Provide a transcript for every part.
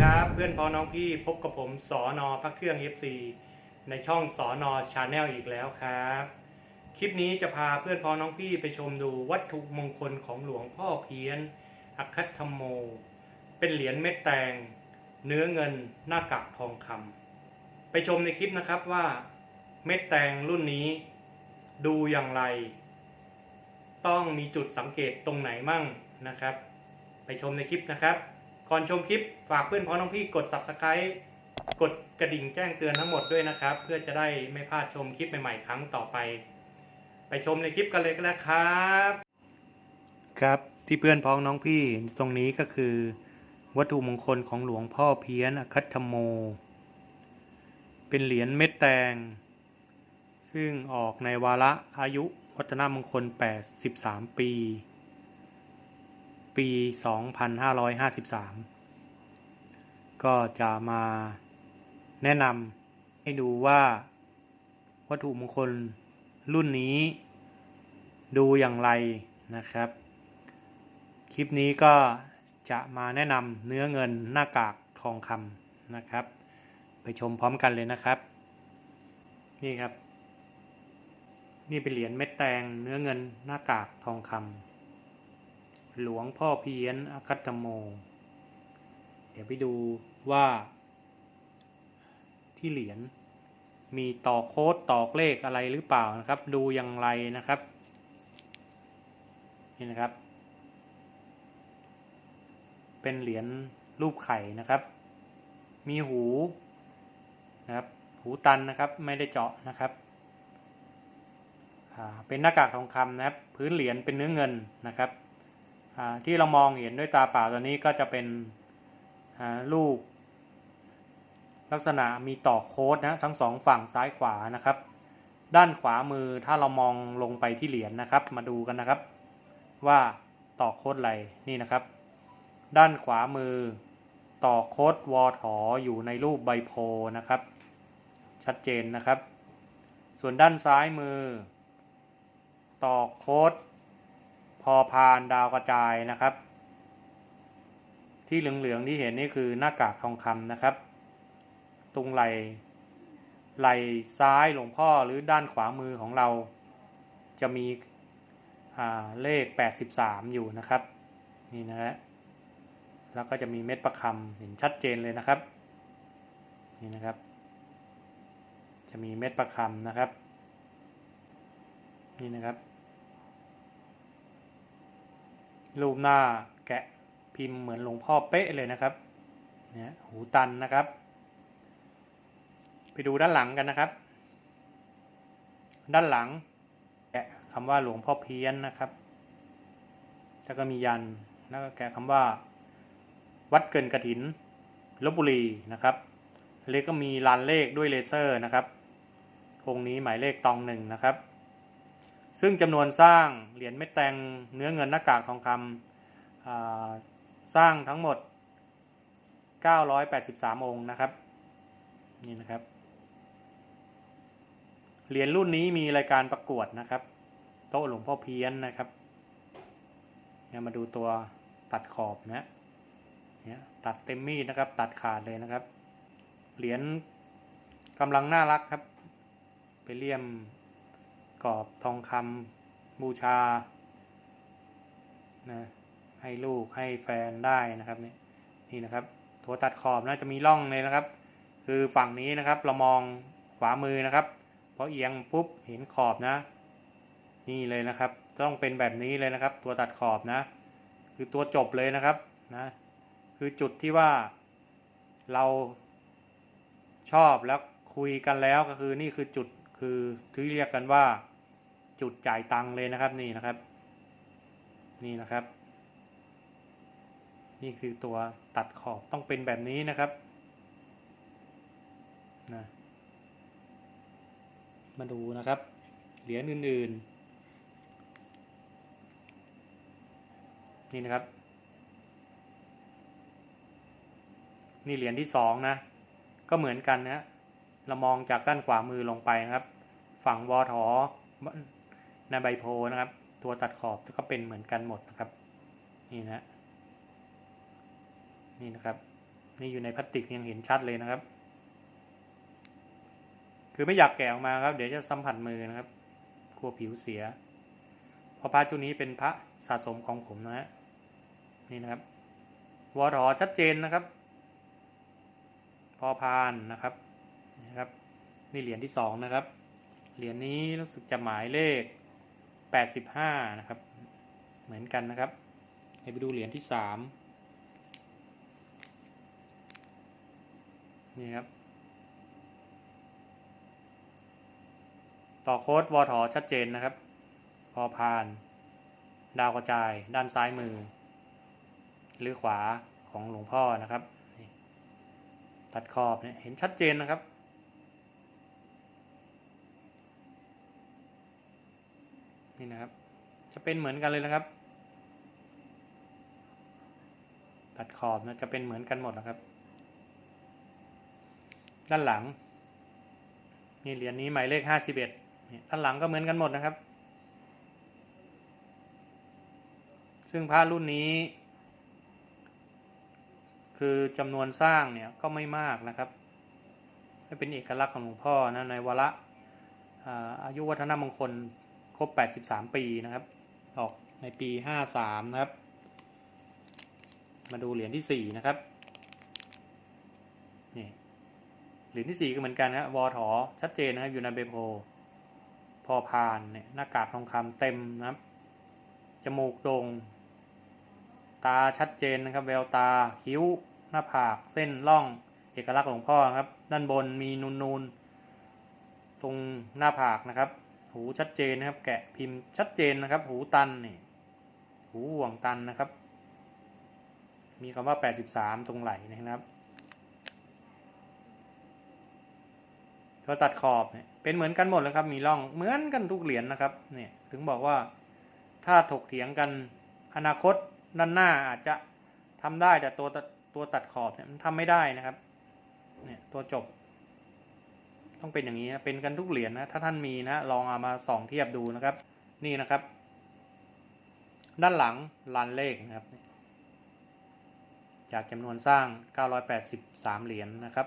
ครับเพื่อนพ้องน้องพี่พบกับผมสอนอพระเครื่อง FC ในช่องสอนอชาแนลอีกแล้วครับ คลิปนี้จะพาเพื่อนพ้องน้องพี่ไปชมดูวัตถุมงคลของหลวงพ่อเพี้ยนอคัตธรรมโม เป็นเหรียญเม็ดแตง เนื้อเงินหน้ากากทองคำไปชมในคลิปนะครับว่า เม็ดแตงรุ่นนี้ ดูอย่างไร ต้องมีจุดสังเกตตรงไหนมั่งนะครับ ไปชมในคลิปนะครับ ก่อนชมคลิปฝากเพื่อนพ้องน้องพี่กด subscribe กดกระดิ่งแจ้งเตือนทั้งหมดด้วยนะครับ เพื่อจะได้ไม่พลาดชมคลิปใหม่ๆ ครั้งต่อไป ไปชมในคลิปกันเลยก็นะครับ ครับที่เพื่อนพ้องน้องพี่ตรงนี้ก็คือ วัตถุมงคลของหลวงพ่อเพี้ยนอคัตธรรมโม เป็นเหรียญเม็ดแตง ซึ่งออกในวาระอายุวัฒนมงคล 83 ปี ปี 2553 ก็จะมาแนะนำให้ดูว่าวัตถุมงคลรุ่นนี้ดูอย่างไรนะครับ คลิปนี้ก็จะมาแนะนำเนื้อเงินหน้ากากทองคำนะครับ ไปชมพร้อมกันเลยนะครับ นี่ครับ นี่เป็นเหรียญเม็ดแตงเนื้อเงินหน้ากากทองคำ หลวงพ่อเพี้ยนอคัตโม เดี๋ยวไปดูว่า ที่เหรียญมีต่อโค้ดตอกเลขอะไรหรือเปล่านะครับ ดูอย่างไรนะครับ นี่นะครับ เป็นเหรียญรูปไข่นะครับ มีหูนะครับ หูตันนะครับไม่ได้เจาะนะครับเป็นหน้ากากทองคำนะครับ พื้นเหรียญเป็นเนื้อเงินนะครับ ที่เรามองเห็นด้วยตาเปล่าตัวนี้ก็จะเป็นรูป ลักษณะมีต่อโค้ดนะทั้งสองฝั่งซ้ายขวานะครับ ด้านขวามือถ้าเรามองลงไปที่เหรียญนะครับ มาดูกันนะครับ ว่าต่อโค้ดอะไรนี่นะครับ ด้านขวามือต่อโค้ดวอถออยู่ในรูปใบโพนะครับ ชัดเจนนะครับ ส่วนด้านซ้ายมือ ต่อโค้ด พอพานดาวกระจายนะครับ ที่เหลืองๆที่เห็นนี่คือหน้ากากทองคำนะครับ ตรงไหลไหลซ้ายหลวงพ่อหรือด้านขวามือของเรา จะมีเลข 83 อยู่นะครับ นี่นะฮะแล้วก็จะมีเม็ดประคำเห็นชัดเจนเลยนะครับ นี่นะครับ จะมีเม็ดประคำนะครับ นี่นะครับ รูปหน้าแกะพิมพ์เหมือนหลวงพ่อเป๊ะเลยนะครับเนี่ยหูตันนะครับ ไปดูด้านหลังกันนะครับ ด้านหลังแกะคำว่าหลวงพ่อเพี้ยนนะครับ แล้วก็มียันแล้วก็แกะคำว่า วัดเกินกระถินลบบุรีนะครับเลขก็มีลานเลขด้วยเลเซอร์นะครับองนี้หมายเลขตองหนึ่งนะครับ ซึ่งจำนวนสร้างเหรียญเม็ดแตงเนื้อเงินหน้ากากทองคำอ่าสร้างทั้งหมด 983 องค์นะครับนี่นะครับเหรียญรุ่นนี้มีรายการประกวดนะครับ โต๊ะหลวงพ่อเพี้ยนนะครับเนี่ยมาดูตัวตัดขอบนะเนี่ยตัดเต็มมีดนะครับ ตัดขาดเลยนะครับ เหรียญกำลังน่ารักครับ ไปเลี่ยม กรอบทองคำบูชานะให้ลูกให้แฟนได้นะครับนี่นี่นะครับตัวตัดขอบนะจะมีร่องเลยนะครับ คือฝั่งนี้นะครับเรามองขวามือนะครับพอเอียงปุ๊บเห็นขอบนะ นี่เลยนะครับ ต้องเป็นแบบนี้เลยนะครับ ตัวตัดขอบนะ คือตัวจบเลยนะครับนะคือจุดที่ว่าเราชอบแล้วคุยกันแล้วก็คือนี่คือจุดคือที่เรียกกันว่า จุดจ่ายตังค์เลยนะครับนี่นะครับ นี่นะครับ นี่คือตัวตัดขอบต้องเป็นแบบนี้นะครับนะมาดูนะครับ เหรียญอื่น ๆ นี่นะครับ นี่เหรียญที่สองนะ ก็เหมือนกันนะเรามองจากด้านขวามือลงไปนะครับ ฝั่งวอทอ ในใบโพนะครับ ตัวตัดขอบก็เป็นเหมือนกันหมดนะครับ นี่นะ นี่นะครับ นี่อยู่ในพลาสติกยังเห็นชัดเลยนะครับ คือไม่อยากแกะออกมาครับ เดี๋ยวจะสัมผัสมือนะครับกลัวผิวเสียพราะพระชุดนี้เป็นพระสะสมของผมนะฮะ นี่นะครับ วอรอชัดเจนนะครับ พอพานนะครับ นะครับ นี่เหรียญที่สองนะครับ เหรียญนี้รู้สึกจะหมายเลข แปดสิบห้านะครับ เหมือนกันนะครับ ให้ไปดูเหรียญที่สามนี่ครับ ต่อโค้ดวอถอชัดเจนนะครับ พอพาน ดาวกระจาย ด้านซ้ายมือ หรือขวาของหลวงพ่อนะครับ ตัดขอบเนี่ยเห็นชัดเจนนะครับ นี่นะครับ จะเป็นเหมือนกันเลยนะครับ ตัดขอบนะจะเป็นเหมือนกันหมดนะครับ ด้านหลัง นี่เหรียญนี้หมายเลขห้าสิบเอ็ดด้านหลังก็เหมือนกันหมดนะครับ ซึ่งพระรุ่นนี้ คือจำนวนสร้างเนี่ยก็ไม่มากนะครับไม่เป็นเอกลักษณ์ของหลวงพ่อนะในวาระอาอายุวัฒนมงคล รบ 83 ปีนะครับ ออกในปี 53 นะครับ มาดูเหรียญที่ 4 นะครับ นี่ เหรียญที่ 4 ก็เหมือนกันนะวอถอชัดเจนนะครับอยู่ในเบโพพอพานเนี่ยหน้ากากทองคำเต็มนะครับ จมูกโด่ง ตาชัดเจนนะครับ แววตา คิ้ว หน้าผาก เส้นร่อง เอกลักษณ์หลวงพ่อครับ ด้านบนมีนูนๆ ตรงหน้าผากนะครับ หูชัดเจนนะครับ แกะพิมพ์ชัดเจนนะครับ หูตันนี่หูห่วงตันนะครับ มีคำว่า 83 ตรงไหลนะครับก็ตัดขอบเนี่ยเป็นเหมือนกันหมดเลยครับ มีร่องเหมือนกันทุกเหรียญนะครับเนี่ยถึงบอกว่าถ้าถกเถียงกันอนาคตด้านหน้าอาจจะทำได้แต่ตัวตัดตัวตัดขอบเนี่ยมันทำไม่ได้นะครับ เนี่ยตัวจบ ต้องเป็นอย่างนี้นะเป็นกันทุกเหรียญนะถ้าท่านมีนะลองเอามาส่องเทียบดูนะครับ นี่นะครับ ด้านหลังลันเลขนะครับ จากจำนวนสร้าง 983 เหรียญนะครับ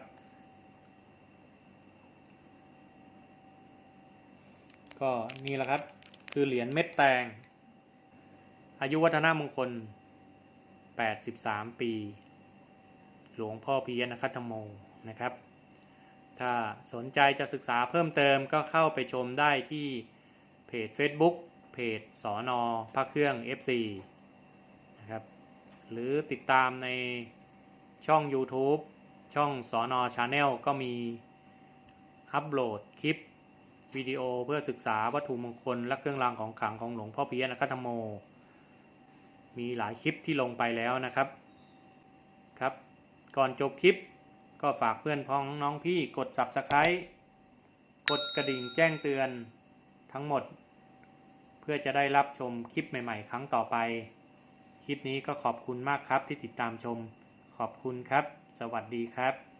ก็นี่แหละครับคือเหรียญเม็ดแตง อายุวัฒนามงคล 83 ปี หลวงพ่อพียนคัตโมนะครับ ถ้าสนใจจะศึกษาเพิ่มเติมก็เข้าไปชมได้ที่เพจ Facebook เพจสอนอพระเครื่อง FC นะครับหรือติดตามในช่อง YouTube ช่องสอนอชาแนลก็มีอัปโหลดคลิปวิดีโอเพื่อศึกษาวัตถุมงคลและเครื่องรางของขลังของหลวงพ่อเพียนคัตโม มีหลายคลิปที่ลงไปแล้วนะครับครับ ก่อนจบคลิป ก็ฝากเพื่อนพ้องน้องพี่กด Subscribe กดกระดิ่งแจ้งเตือนทั้งหมด เพื่อจะได้รับชมคลิปใหม่ๆ ครั้งต่อไป คลิปนี้ก็ขอบคุณมากครับที่ติดตามชม ขอบคุณครับ สวัสดีครับ